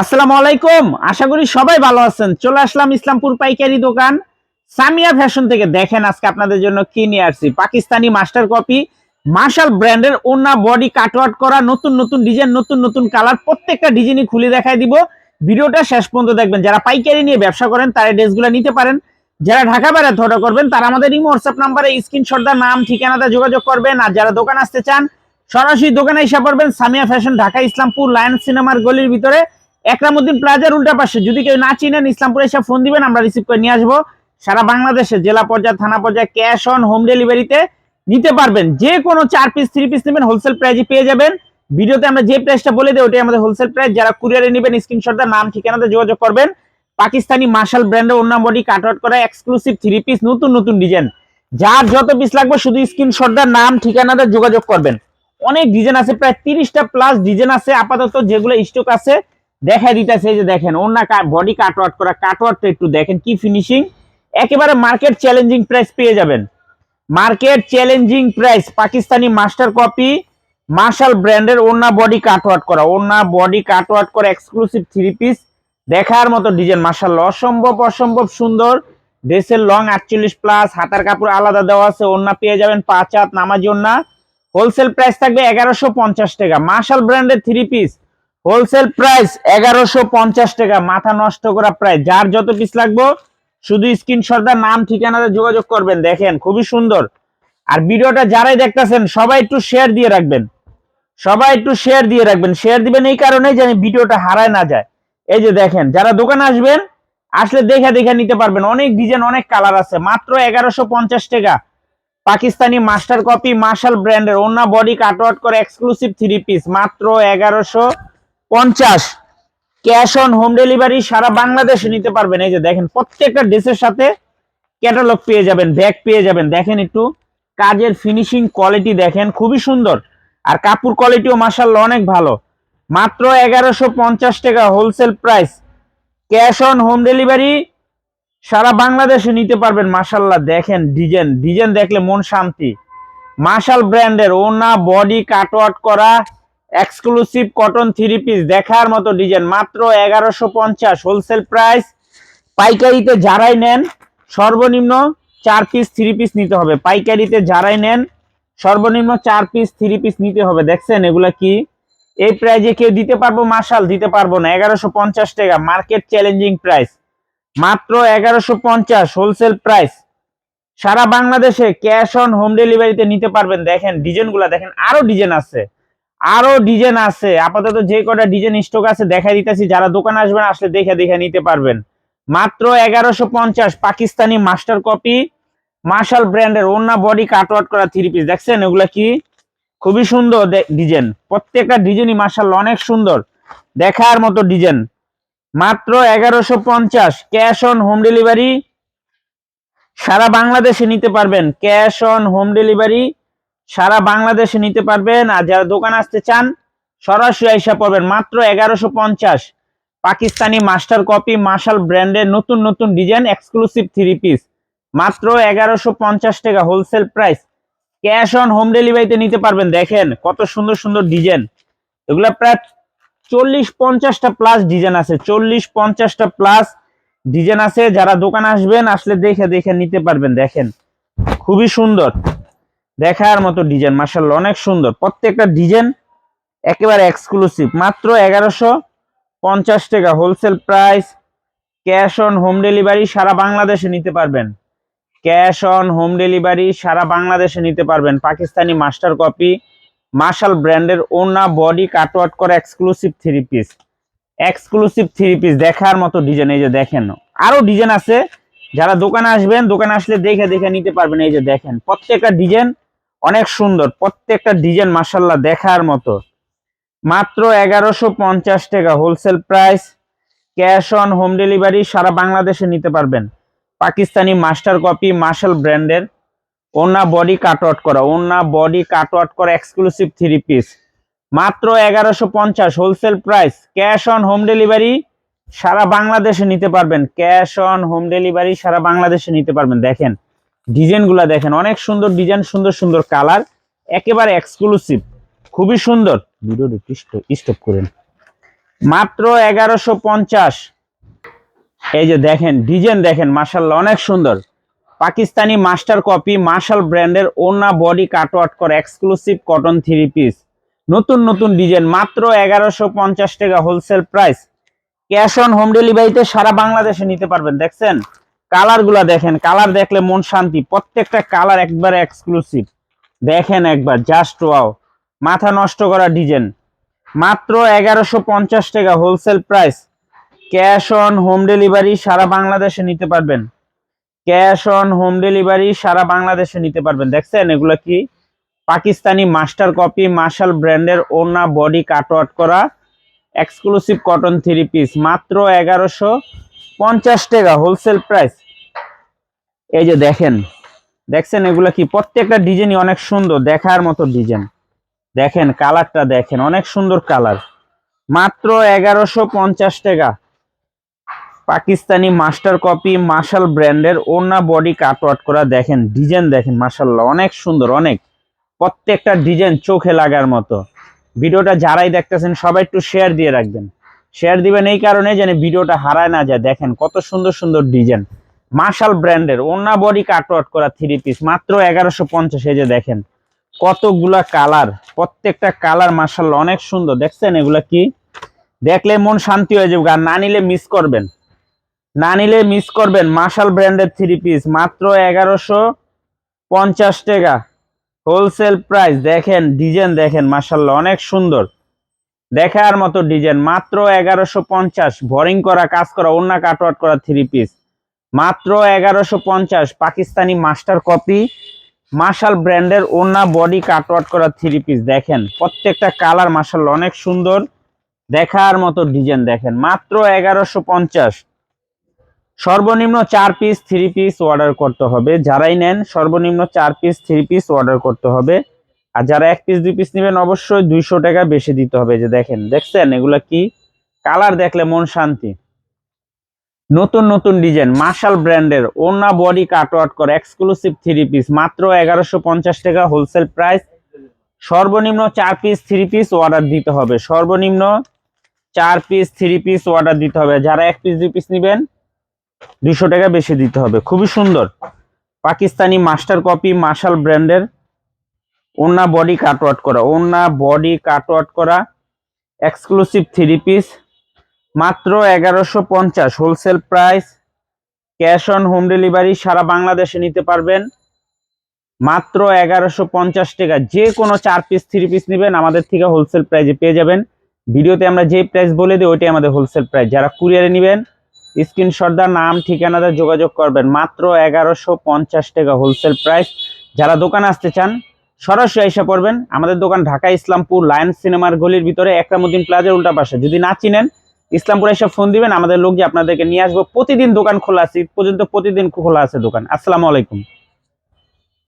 আসসালামু আলাইকুম। আশা করি সবাই ভালো আছেন। চলে আসলাম ইসলামপুর পাইকারি দোকান। সামিয়া ফ্যাশন থেকে দেখেন আজকে আপনাদের জন্য কি নিয়ে আসছি। পাকিস্তানি মাস্টার কপি, মার্শাল ব্র্যান্ডের ওনা বডি কাটওয়ার্ট করা, নতুন নতুন ডিজাইন, নতুন নতুন কালার, প্রত্যেকটা ডিজাইনই খুলে দেখাই দিব। ভিডিওটা শেষ পর্যন্ত দেখবেন। যারা পাইকারি নিয়ে ব্যবসা করেন, তারা ড্রেসগুলো নিতে পারেন। যারা ঢাকা বাইরে ধরা করবেন, তারা আমাদের ইমো হোয়াটসঅ্যাপ নাম্বারে স্ক্রিনশট দা নাম ঠিকানাটা যোগাযোগ করবেন। আর যারা দোকান আসতে চান, সরাসরি দোকানে এসে পড়বেন। সামিয়া ফ্যাশন, ঢাকা, ইসলামপুর লায়ন সিনেমার গলির ভিতরে। একরামুদ্দিন প্লাজার উল্টা পাশে। যদি কেউ না চিনেন, ইসলামপুরে এসে ফোন দিবেন, আমরা রিসিভ করে নিয়ে আসব। সারা বাংলাদেশে, জেলা পর্যায়ে, থানা পর্যায়ে ক্যাশ অন হোম ডেলিভারিতে নিতে পারবেন। যে কোনো চার পিস থ্রি পিস নেবেন হোলসেল প্রাইজে পেয়ে যাবেন। ভিডিওতে আমরা যে প্রাইসটা বলে দিই, ওটাই আমাদের হোলসেল প্রাইস যারা কুরিয়ারে নেবেন স্ক্রিনশটটা নাম, ঠিকানাতে যোগাযোগ করবেন। পাকিস্তানি মার্শাল ব্র্যান্ডের অন্য বডি কাটআউট করা এক্সক্লুসিভ থ্রি পিস নতুন নতুন ডিজাইন যার যত পিস লাগবে, শুধু স্ক্রিনশটটা নাম, ঠিকানাতে যোগাযোগ করবেন। অনেক ডিজাইন আছে, প্রায় তিরিশটা প্লাস ডিজাইন আছে, আপাতত যেগুলো স্টক আছে দেখা দিতেছে যে দেখেন অন্য বডি কাটওয়ার্ট করা কাটওয়ার্টটা একটু দেখেন, কি ফিনিশিং একেবারে মার্কেট চ্যালেঞ্জিং প্রাইস পেয়ে যাবেন। Market challenging price Pakistani master copy Marshal ব্র্যান্ডের ওনা বডি কাটওয়ার্ট করা ওনা বডি কাটওয়ার্ট করা এক্সক্লুসিভ থ্রি পিস দেখার মতো ডিজাইন মার্শাল অসম্ভব অসম্ভব সুন্দর। ড্রেসের লং আটচল্লিশ প্লাস হাতার কাপড় আলাদা দেওয়া আছে ওনা পেয়ে যাবেন পাঁচ হাত নামাজ ওনা হোলসেল প্রাইস থাকবে এগারোশো পঞ্চাশ টাকা। মার্শাল ব্র্যান্ডের থ্রি পিস হোলসেল প্রাইস এগারোশো পঞ্চাশ টাকা। মাথা নষ্ট করা প্রায় যার যত পিস লাগবে, শুধু স্ক্রিনশটদার নাম, ঠিকানাতে যোগাযোগ করবেন। দেখেন, খুবই সুন্দর। আর ভিডিওটা যারাই দেখতেছেন, সবাই একটু শেয়ার দিয়ে রাখবেন। সবাই একটু শেয়ার দিয়ে রাখবেন। শেয়ার দিবেন এই কারণে যেন ভিডিওটা হারায় না যায়। এই যে দেখেন, যারা দোকানে আসবেন, আসলে দেখে দেখে নিতে পারবেন। অনেক ডিজাইন অনেক কালার আছে। মাত্র এগারোশো পঞ্চাশ টাকা। পাকিস্তানি মাস্টার কপি মার্শাল ব্র্যান্ডের অন্য বডি কাটওয়ার্ট করে এক্সক্লুসিভ থ্রি পিস মাত্র এগারোশো পঞ্চাশ। ক্যাশ অন হোম ডেলিভারি সারা বাংলাদেশে নিতে পারবেন। এই যে দেখেন, প্রত্যেকটা ড্রেসের সাথে ক্যাটালগ পেয়ে যাবেন ব্যাগ পেয়ে যাবেন। দেখেন একটু, কাজের ফিনিশিং কোয়ালিটি দেখেন, খুবই সুন্দর। আর কাপড় কোয়ালিটিও মাসাল্লাহ অনেক ভালো। মাত্র এগারোশো পঞ্চাশ টাকা wholesale price cash on home delivery সারা বাংলাদেশে নিতে পারবেন মাসাল্লাহ দেখেন ডিজাইন ডিজাইন দেখলে মন শান্তি। মার্শাল ব্র্যান্ডের ওনা বডি কাটওয়ার্ট করা এক্সক্লুসিভ কটন থ্রি পিস দেখার মতো ডিজাইন মাত্র এগারোশো পঞ্চাশ হোলসেল প্রাইস পাইকারিতে যারাই নেন, সর্বনিম্ন চার পিস থ্রি পিস নিতে হবে। পাইকারিতে যারাই নেন, সর্বনিম্ন চার পিস থ্রি পিস নিতে হবে। দেখছেন এগুলা কি? এই প্রাইজে কেউ দিতে পারব? মার্শাল দিতে পারব না। এগারোশো পঞ্চাশ টাকা মার্কেট চ্যালেঞ্জিং প্রাইস মাত্র এগারোশো পঞ্চাশ হোলসেল প্রাইস সারা বাংলাদেশে ক্যাশ অন হোম ডেলিভারিতে নিতে পারবেন। দেখেন ডিজাইনগুলা দেখেন, আরও ডিজাইন আছে। আরও ডিজাইন আছে। আপাতত যে কটা ডিজাইন স্টক আছে, দেখাই দিতেছি। যারা দোকানে আসবেন, আসলে দেখে দেখে নিতে পারবেন। মাত্র এগারোশো পঞ্চাশ পাকিস্তানি মাস্টার কপি মার্শাল ব্র্যান্ডের অন্য বডি কাটওয়ার্ট করা থ্রি পিস দেখছেন এগুলা কি? খুবই সুন্দর ডিজাইন প্রত্যেকটা ডিজাইনই মার্শাল অনেক সুন্দর। দেখার মতো ডিজাইন মাত্র এগারোশো পঞ্চাশ ক্যাশ অন হোম ডেলিভারি সারা বাংলাদেশে নিতে পারবেন। ক্যাশ অন হোম ডেলিভারি সারা বাংলাদেশে নিতে পারবেন। আর যারা দোকান আসতে চান, সরাসরি আইসা পাবেন মাত্র এগারোশো পঞ্চাশ। পাকিস্তানি মাস্টার কপি মার্শাল ব্র্যান্ডের নতুন নতুন ডিজাইন এক্সক্লুসিভ থ্রি পিস মাত্র এগারোশো পঞ্চাশ টাকা wholesale price cash on home ডেলিভারিতে নিতে পারবেন। দেখেন কত সুন্দর সুন্দর ডিজাইন। এগুলা প্রায় চল্লিশ পঞ্চাশটা প্লাস ডিজাইন আছে। চল্লিশ পঞ্চাশটা প্লাস ডিজাইন আছে। যারা দোকান আসবেন, আসলে দেখে দেখে নিতে পারবেন। দেখেন, খুবই সুন্দর। দেখার মতো ডিজাইন মার্শাল অনেক সুন্দর। প্রত্যেকটা ডিজাইন একেবারে এক্সক্লুসিভ মাত্র এগারোশো পঞ্চাশ টাকা wholesale price cash on home delivery সারা বাংলাদেশে নিতে পারবেন। ক্যাশ অন হোম ডেলিভারি সারা বাংলাদেশে নিতে পারবেন। পাকিস্তানি মাস্টার কপি মার্শাল ব্র্যান্ডের ওনা বডি কাটওয়ার্ট করা exclusive three piece exclusive three piece দেখার মতো ডিজাইন এই যে দেখেন। আরও ডিজাইন আছে। যারা দোকানে আসবেন, দোকানে আসলে দেখে দেখে নিতে পারবেন, এই যে দেখেন। প্রত্যেকটা ডিজাইন অনেক সুন্দর, প্রত্যেকটা ডিজাইন মার্শাল্লাহ দেখার মতো। মাত্র এগারোশো পঞ্চাশ টাকা wholesale price cash on home delivery সারা বাংলাদেশে নিতে পারবেন। পাকিস্তানি মাস্টার কপি মার্শাল ব্র্যান্ডের ওনা বডি কাটওয়ার্ট করা, ওনা বডি কাটওয়ার্ট করা এক্সক্লুসিভ থ্রি পিস মাত্র এগারোশো পঞ্চাশ wholesale price cash on home delivery সারা বাংলাদেশে নিতে পারবেন। ক্যাশ অন হোম ডেলিভারি সারা বাংলাদেশে নিতে পারবেন। দেখেন ডিজাইনগুলা দেখেন, অনেক সুন্দর ডিজাইন, সুন্দর সুন্দর কালার, একেবারে এক্সক্লুসিভ খুবই সুন্দর। ভিডিওটি স্টপ করেন। মাত্র এগারোশো পঞ্চাশ। এই যে দেখেন, ডিজাইন দেখেন মার্শাল্লাহ অনেক সুন্দর। পাকিস্তানি মাস্টার কপি, মার্শাল ব্র্যান্ডের ওনা বডি কাটওয়ার্ট করা এক্সক্লুসিভ কটন থ্রি পিস নতুন নতুন ডিজাইন, মাত্র এগারোশো পঞ্চাশ টাকা wholesale price cash on home ডেলিভারিতে সারা বাংলাদেশে নিতে পারবেন, দেখছেন? কালারগুলা দেখেন কালার দেখলে মন শান্তি। প্রত্যেকটা কালার একবার এক্সক্লুসিভ দেখেন একবার জাস্ট ওয়াও মাথা নষ্ট করা ডিজাইন মাত্র এগারোশো পঞ্চাশ টাকা wholesale price cash on home delivery সারা বাংলাদেশে নিতে পারবেন। ক্যাশ অন হোম ডেলিভারি সারা বাংলাদেশে নিতে পারবেন। দেখছেন এগুলো কি? পাকিস্তানি মাস্টার কপি মার্শাল ব্র্যান্ডের ওনা বডি কাটওয়ার্ট করা। এক্সক্লুসিভ কটন থ্রি পিস মাত্র এগারোশো পঞ্চাশ টাকা হোলসেল প্রাইস এই যে দেখেন, দেখছেন এগুলো কি? প্রত্যেকটা ডিজাইনই অনেক সুন্দর, দেখার মতো ডিজাইন দেখেন কালারটা দেখেন, অনেক সুন্দর কালার মাত্র এগারোশো পঞ্চাশ টাকা। পাকিস্তানি মাস্টার কপি মার্শাল ব্র্যান্ডের ওনা বডি কাটওয়ার্ট করা, দেখেন ডিজাইন দেখেন মার্শাল্লাহ অনেক সুন্দর, অনেক। প্রত্যেকটা ডিজাইন চোখে লাগার মতো। ভিডিওটা যারাই দেখতেছেন, সবাই একটু শেয়ার দিয়ে রাখবেন। শেয়ার দিবেন এই কারণে যেন ভিডিওটা হারায় না যায়। দেখেন কত সুন্দর সুন্দর ডিজাইন মার্শাল ব্র্যান্ডের ওনা বডি কাটওয়ার্ট করা থ্রি পিস মাত্র এগারোশো পঞ্চাশ যে দেখেন। কতগুলা কালার প্রত্যেকটা কালার মার্শাল অনেক সুন্দর। দেখছেন এগুলা কি? দেখলে মন শান্তি হয়ে যাবে, আর না নিলে মিস করবেন। না নিলে মিস করবেন মার্শাল ব্র্যান্ডের থ্রি পিস মাত্র এগারোশো পঞ্চাশ টাকা। হোলসেল প্রাইস দেখেন ডিজাইন দেখেন মার্শাল্লাহ অনেক সুন্দর। দেখার মতো ডিজাইন। মাত্র এগারোশো পঞ্চাশ। বোরিং করা, কাজ করা অন্য কাটওয়ার্ট করা থ্রি পিস মাত্র এগারোশো পঞ্চাশ। Pakistani master copy. মার্শাল ব্র্যান্ডের ওনা বডি কাটওয়ার্ট করা থ্রি পিস দেখেন, প্রত্যেকটা কালার মার্শাল অনেক সুন্দর। দেখার মতো ডিজাইন দেখেন। মাত্র এগারোশো পঞ্চাশ। সর্বনিম্ন চার পিস থ্রি পিস অর্ডার করতে হবে। যারাই নেন, সর্বনিম্ন চার পিস থ্রি পিস অর্ডার করতে হবে। আর যারা এক পিস দুই পিস নেবেন, অবশ্যই দুইশো টাকা বেশি দিতে হবে যে দেখেন, দেখছেন? এগুলা কি? কালার দেখলে মন শান্তি। নতুন নতুন ডিজাইন মার্শাল ব্র্যান্ডের ওনা বডি কাটওয়ার্ট করে এক্সক্লুসিভ থ্রি পিস মাত্র এগারোশো পঞ্চাশ টাকা হোলসেল প্রাইস সর্বনিম্ন চার পিস থ্রি পিস অর্ডার দিতে হবে। সর্বনিম্ন চার পিস থ্রি পিস অর্ডার দিতে হবে। যারা এক পিস দুই পিস নেবেন দুশো টাকা বেশি দিতে হবে। খুবই সুন্দর। পাকিস্তানি মাস্টার কপি মার্শাল ব্র্যান্ডের ওনা বডি কাট কাটওয়ার্ট করা। ওনা বডি কাট কাটওয়ার্ট করা। এক্সক্লুসিভ থ্রি পিস মাত্র এগারোশো পঞ্চাশ। Wholesale price cash on home delivery সারা বাংলাদেশে নিতে পারবেন। মাত্র এগারোশো পঞ্চাশ টাকা। যে কোনো চার পিস থ্রি পিস নেবেন, আমাদের থেকে হোলসেল প্রাইসে পেয়ে যাবেন। ভিডিওতে আমরা যে প্রাইস বলে দিই, ওইটাই আমাদের হোলসেল প্রাইস যারা কুরিয়ারে নেবেন স্ক্রিনশট দা নাম, ঠিকানাতে যোগাযোগ করবেন। মাত্র এগারোশো পঞ্চাশ টাকা হোলসেল প্রাইস যারা দোকানে আসতে চান সরাসরি এসে পড়বেন। আমাদের দোকান ঢাকা ইসলামপুর লায়ন সিনেমার গলির ভিতরে একরামুদ্দিন প্লাজার উল্টা পাশে। যদি না চিনেন, ইসলামপুরে এসে ফোন দিবেন, আমাদের লোক যে আপনাদেরকে নিয়ে আসব। প্রতিদিন দোকান খোলা আছে পর্যন্ত প্রতিদিন খোলা আছে দোকান। আসসালামু আলাইকুম।